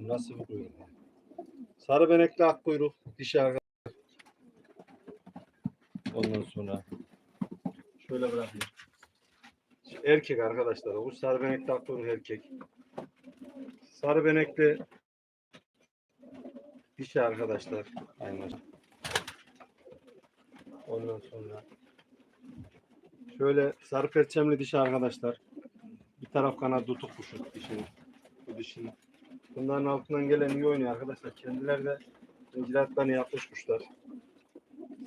Nasıl bir kuyruk? Sarı benekli ak kuyruk. Dişi arka. Ondan sonra şöyle bırakayım. Erkek arkadaşlar. Bu sarı benekli ak kuyruk erkek. Sarı benekli dişi arkadaşlar. Aynen. Ondan sonra şöyle sarı perçemli dişi arkadaşlar. Bir taraf kanat tutuk kuşu dişinin. Bu dişinin. Bunların altından gelen iyi oynuyor arkadaşlar. Kendileri de icraatlarını yapmış kuşlar.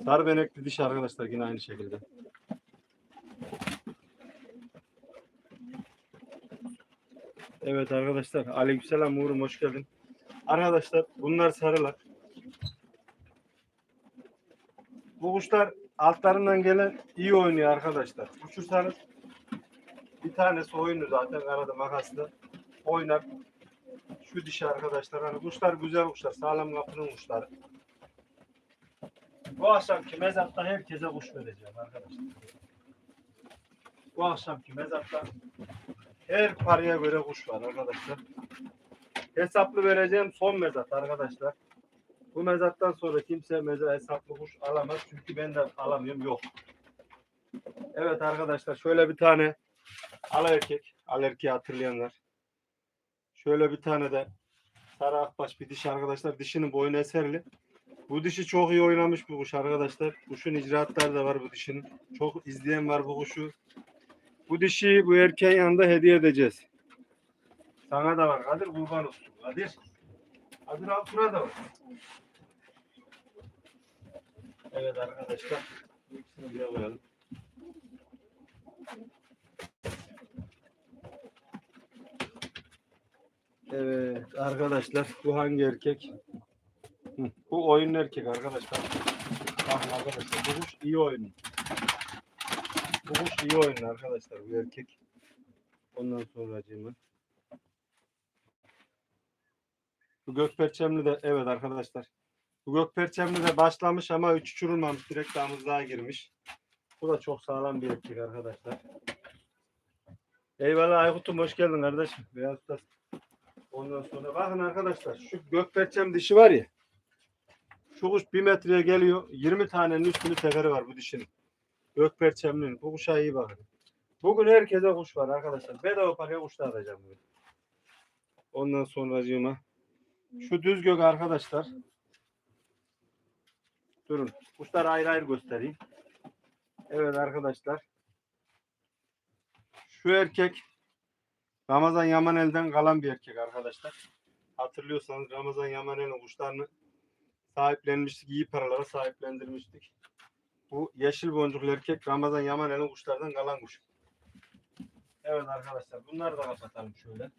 Sarı benekli dişi arkadaşlar yine aynı şekilde. Evet arkadaşlar. Aleykümselam Uğur'um hoş geldin. Arkadaşlar bunlar sarılar. Bu kuşlar altlarından gelen iyi oynuyor arkadaşlar. Uçursanız bir tanesi oyunu zaten arada makasla oynar. Şu dişi arkadaşlar hani kuşlar güzel kuşlar. Sağlam kapının kuşları. Bu akşamki mezapta herkese kuş vereceğim arkadaşlar. Bu akşamki mezapta her paraya göre kuş var arkadaşlar. Hesaplı vereceğim son mezat arkadaşlar. Bu mezattan sonra kimse mezat hesaplı kuş alamaz. Çünkü ben de alamıyorum. Yok. Evet arkadaşlar şöyle bir tane ala erkek. Ala erkeği hatırlayanlar. Şöyle bir tane de sarı akbaş bir dişi arkadaşlar. Dişinin boynu eserli. Bu dişi çok iyi oynamış bu kuş arkadaşlar. Kuşun icraatları da var bu dişinin. Çok izleyen var bu kuşu. Bu dişi bu erkeğin yanında hediye edeceğiz. Sana da var Kadir kurban olsun. Kadir. Kadir Altun'a da var. Evet arkadaşlar. Bu koyalım. Evet arkadaşlar bu hangi erkek? Bu oyun erkek arkadaşlar. Bakın arkadaşlar bu kuş iyi oynuyor. Bu kuş iyi oynuyor arkadaşlar bu erkek. Ondan sonra acımı. Bu gökperçemli de evet arkadaşlar. Bu gökperçemli de başlamış ama üç uçurulmamış. Direkt damızlığa girmiş. Bu da çok sağlam bir erkek arkadaşlar. Eyvallah Aykut'um hoş geldin kardeşim. Beyaz tas. Ondan sonra bakın arkadaşlar şu gökperçem dişi var ya. Şu kuş bir metreye geliyor. 20 tanenin üstünü teferi var bu dişinin. Gökperçemlinin. Bu kuşa iyi bakın. Bugün herkese kuş var arkadaşlar. Bedava paraya kuş da alacağım bugün. Ondan sonra şu düz gök arkadaşlar. Durun. Kuşlar ayrı ayrı göstereyim. Evet arkadaşlar. Şu erkek Ramazan Yamanel'den kalan bir erkek arkadaşlar. Hatırlıyorsanız Ramazan Yamanel'in kuşlarını sahiplenmiştik. iyi paralara sahiplendirmiştik. Bu yeşil boncuklu erkek Ramazan Yamanel'in kuşlardan kalan kuş. Evet arkadaşlar bunları da kapatalım şöyle.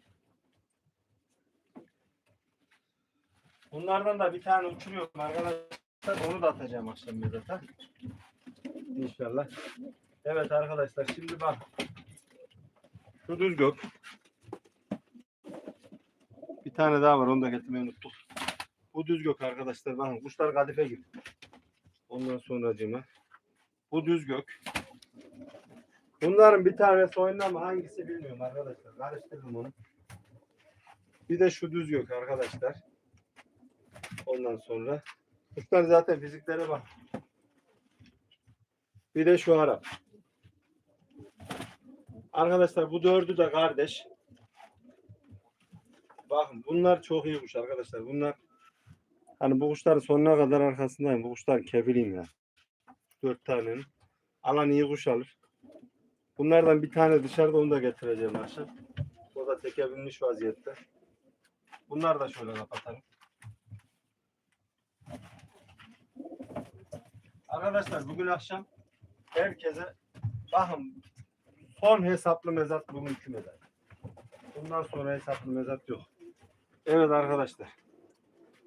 Bunlardan da bir tane uçuruyorum arkadaşlar. Onu da atacağım akşam mezata. İnşallah. Evet arkadaşlar şimdi bak. Şu düz gök. Tane daha var onu da getirmeyi unuttuk. Bu düz gök arkadaşlar. Bakın kuşlar kadife gibi. Ondan sonra acıma. Bu düz gök. Bunların bir tanesi oyunda ama hangisi bilmiyorum arkadaşlar. Karıştırdım onu. Bir de şu düz gök arkadaşlar. Ondan sonra kuşlar zaten fiziklere bak. Bir de şu Arap. Arkadaşlar bu dördü de kardeş. Bakın bunlar çok iyi kuş arkadaşlar. Bunlar hani bu kuşların sonuna kadar arkasındayım. Bu kuşlar kefiliyim ya. Dört tanenin. Alan iyi kuş alır. Bunlardan bir tane dışarıda onu da getireceğim akşam. O da teke binmiş vaziyette. Bunlar da şöyle kapatalım. Arkadaşlar bugün akşam herkese bakın son hesaplı mezat bugünkü mezat. Bundan sonra hesaplı mezat yok. Evet arkadaşlar.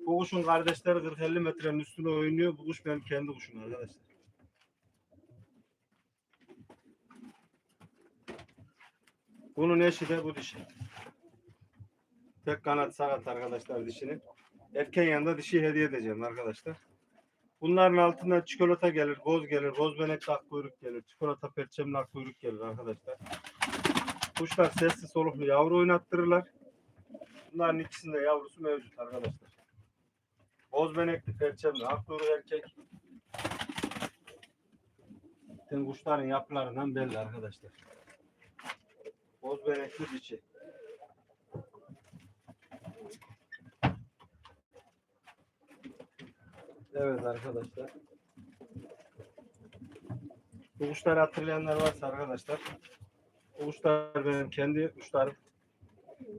Bu kuşun kardeşleri 40-50 metrenin üstüne oynuyor. Bu kuş benim kendi kuşum arkadaşlar. Bunun eşi de bu dişi. Tek kanat sakat arkadaşlar dişinin. Erkeğin yanında dişi hediye edeceğim arkadaşlar. Bunların altından çikolata gelir, boz gelir, boz benek ak kuyruk gelir, çikolata perçemli ak kuyruk gelir arkadaşlar. Kuşlar sessiz soluklu yavru oynattırırlar. Bunların ikisinde yavrusu mevcut arkadaşlar. Bozbenekli, perçemli, akduru erkek. Zaten kuşların yapılarından belli arkadaşlar. Bozbenekli dişi. Evet arkadaşlar. Bu kuşları hatırlayanlar varsa arkadaşlar. Bu kuşlar benim kendi kuşlarım.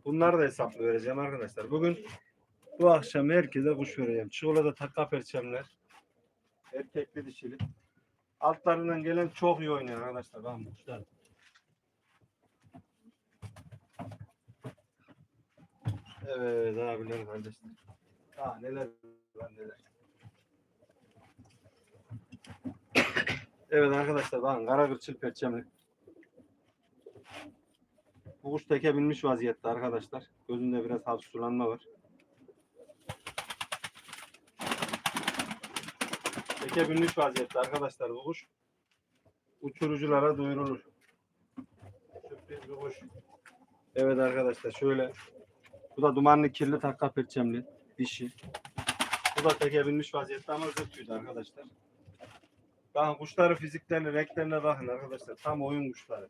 Bunları da hesaplı vereceğim arkadaşlar. Bugün bu akşam herkese kuş vereceğim. Çikolata takka perçemler. Erkekli dişili. Altlarından gelen çok iyi oynuyor arkadaşlar. Bakın kuşlar. Evet abiler kardeşler. Daha neler var neler. Evet arkadaşlar bakın kara kırçıl perçemli. Bu kuş teke binmiş vaziyette arkadaşlar. Gözünde biraz hafif sulanma var. Teke binmiş vaziyette arkadaşlar bu kuş. Uçuruculara duyurulur. Sürpriz bir kuş. Evet arkadaşlar şöyle. Bu da dumanlı kirli takka perçemli dişi. Bu da teke binmiş vaziyette ama zırtıydı arkadaşlar. Bakın kuşların fiziklerine, renklerine bakın arkadaşlar. Tam oyun kuşları.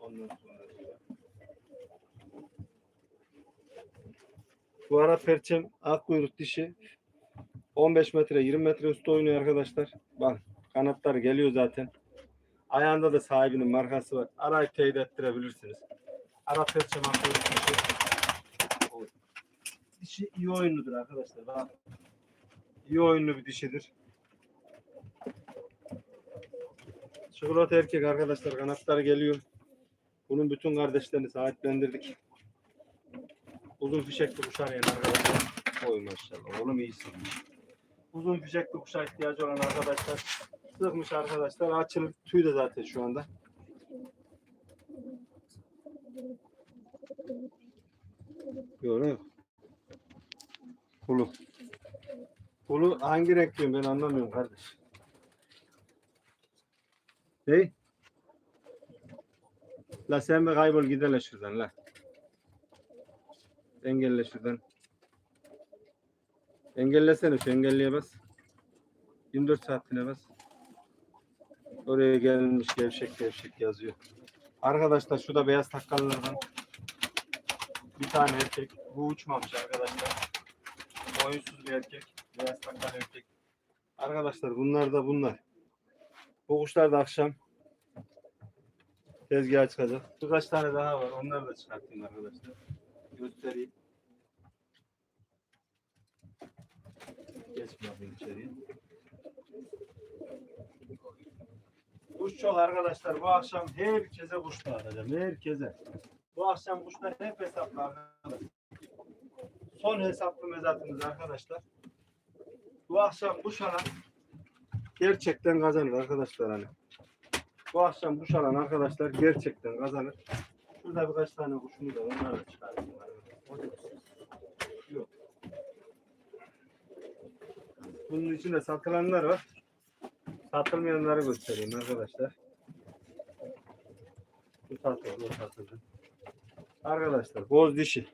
Ondan sonra. Bu ara perçem ak kuyruk dişi 15 metre 20 metre üstü oynuyor arkadaşlar. Bak kanatları geliyor zaten. Ayağında da sahibinin markası var. Arayıp teyit ettirebilirsiniz. Ara perçem ak kuyruk dişi. Dişi iyi oyunludur arkadaşlar. Bak. İyi oyunlu bir dişidir. Çikolata erkek arkadaşlar kanatları geliyor. Bunun bütün kardeşlerini sahiplendirdik. Uzun fişekli kuş arayan arkadaşlar. Oy maşallah oğlum iyisin. Uzun fişekli kuşa ihtiyacı olan arkadaşlar. Sıkmış arkadaşlar. Açılır tüy de zaten şu anda. Yok yok. Kulu. Kulu hangi renk diyorum ben anlamıyorum kardeş. Hey. La sen bir kaybol gidelim şuradan la. Engelle şuradan. Engellesene şu engelleye bas. 24 saatine bas. Oraya gelmiş gevşek gevşek yazıyor. Arkadaşlar şu da beyaz takkallardan bir tane erkek. Bu uçmamış arkadaşlar. Oyunsuz bir erkek. Beyaz takkal erkek. Arkadaşlar bunlar da bunlar. Bu kuşlar da akşam tezgaha çıkacak. Birkaç tane daha var. Onları da çıkartayım arkadaşlar. Göstereyim. Geç bakayım içeriye. Kuş çok arkadaşlar. Bu akşam herkese kuş dağıtacağım. Herkese. Bu akşam kuşlar hep hesaplı arkadaşlar. Son hesaplı mezatımız arkadaşlar. Bu akşam kuş alan gerçekten kazanır arkadaşlar hani. Bu akşam kuş alan arkadaşlar gerçekten kazanır. Şurada birkaç tane kuşumuz var. Onları da çıkartayım. arkadaşlar. Yok. Bunun içinde satılanlar var. Satılmayanları göstereyim arkadaşlar. Bu satıldı, o satıldı. Arkadaşlar boz dişi.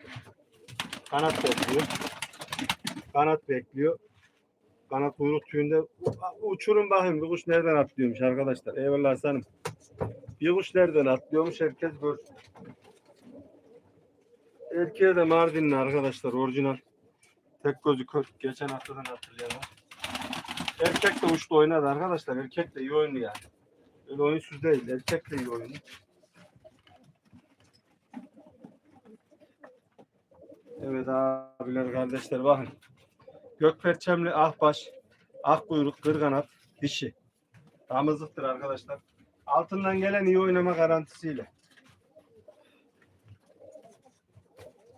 Kanat bekliyor. Kanat bekliyor. Kanat kuyruk tüyünde uçurun bakayım bir kuş nereden atlıyormuş arkadaşlar. Eyvallah Hasan'ım. Bir kuş nereden atlıyormuş herkes görsün. Erkeğe de Mardinli arkadaşlar orijinal. Tek gözü kör. Geçen haftadan hatırlayalım. Erkek de uçta oynadı arkadaşlar. Erkek de iyi oynuyor yani. Öyle oyunsuz değil. Erkek de iyi oynuyor. Evet abiler kardeşler bakın. Gökperçemli ahbaş, ak kuyruk, kırganat, dişi. Damızlıktır arkadaşlar. Altından gelen iyi oynama garantisiyle.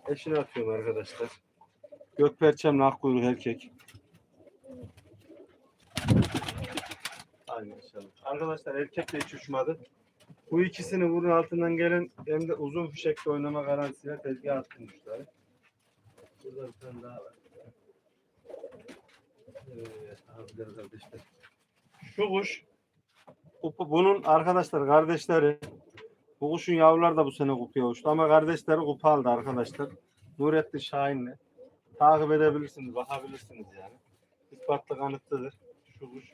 Eşini atıyorum arkadaşlar. Gökperçemli ak kuyruk erkek. Ay maşallah. Arkadaşlar erkek de hiç uçmadı. Bu ikisini bunun altından gelen hem de uzun fişekte oynama garantisiyle tezgah attım kuşları. Burada bir tane daha var. Evet, kardeşler. Şu kuş bunun arkadaşlar kardeşleri bu kuşun yavruları da bu sene kupaya uçtu ama kardeşleri kupa aldı arkadaşlar. Nurettin Şahin'le. Takip edebilirsiniz, bakabilirsiniz yani. İspatlı kanıtlıdır şu kuş.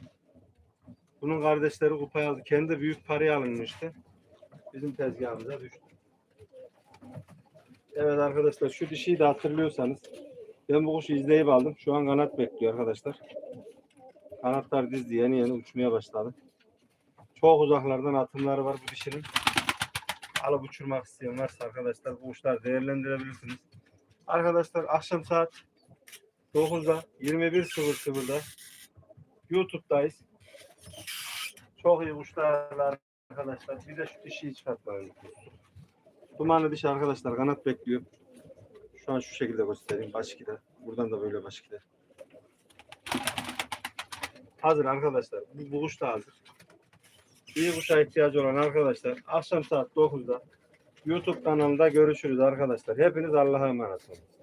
Bunun kardeşleri kupaya aldı. Kendi büyük paraya alınmıştı. Bizim tezgahımıza düştü. Evet arkadaşlar şu dişiyi de hatırlıyorsanız ben bu kuşu izleyip aldım. Şu an kanat bekliyor arkadaşlar. Kanatlar dizdi yeni yeni uçmaya başladı. Çok uzaklardan atımları var bu dişinin. Alıp uçurmak isteyen varsa arkadaşlar bu kuşları değerlendirebilirsiniz. Arkadaşlar akşam saat 9'da 21.00'da YouTube'dayız. Çok iyi kuşlarla arkadaşlar. Bir de şu dişiyi çıkartmayı Dumanlı dişi arkadaşlar kanat bekliyor. Şu an şu şekilde göstereyim. Baş gider. Buradan da böyle baş gider. Hazır arkadaşlar. Bu, bu kuş da hazır. İyi kuşa ihtiyacı olan arkadaşlar akşam saat 9'da YouTube kanalında görüşürüz arkadaşlar. Hepiniz Allah'a emanet olun.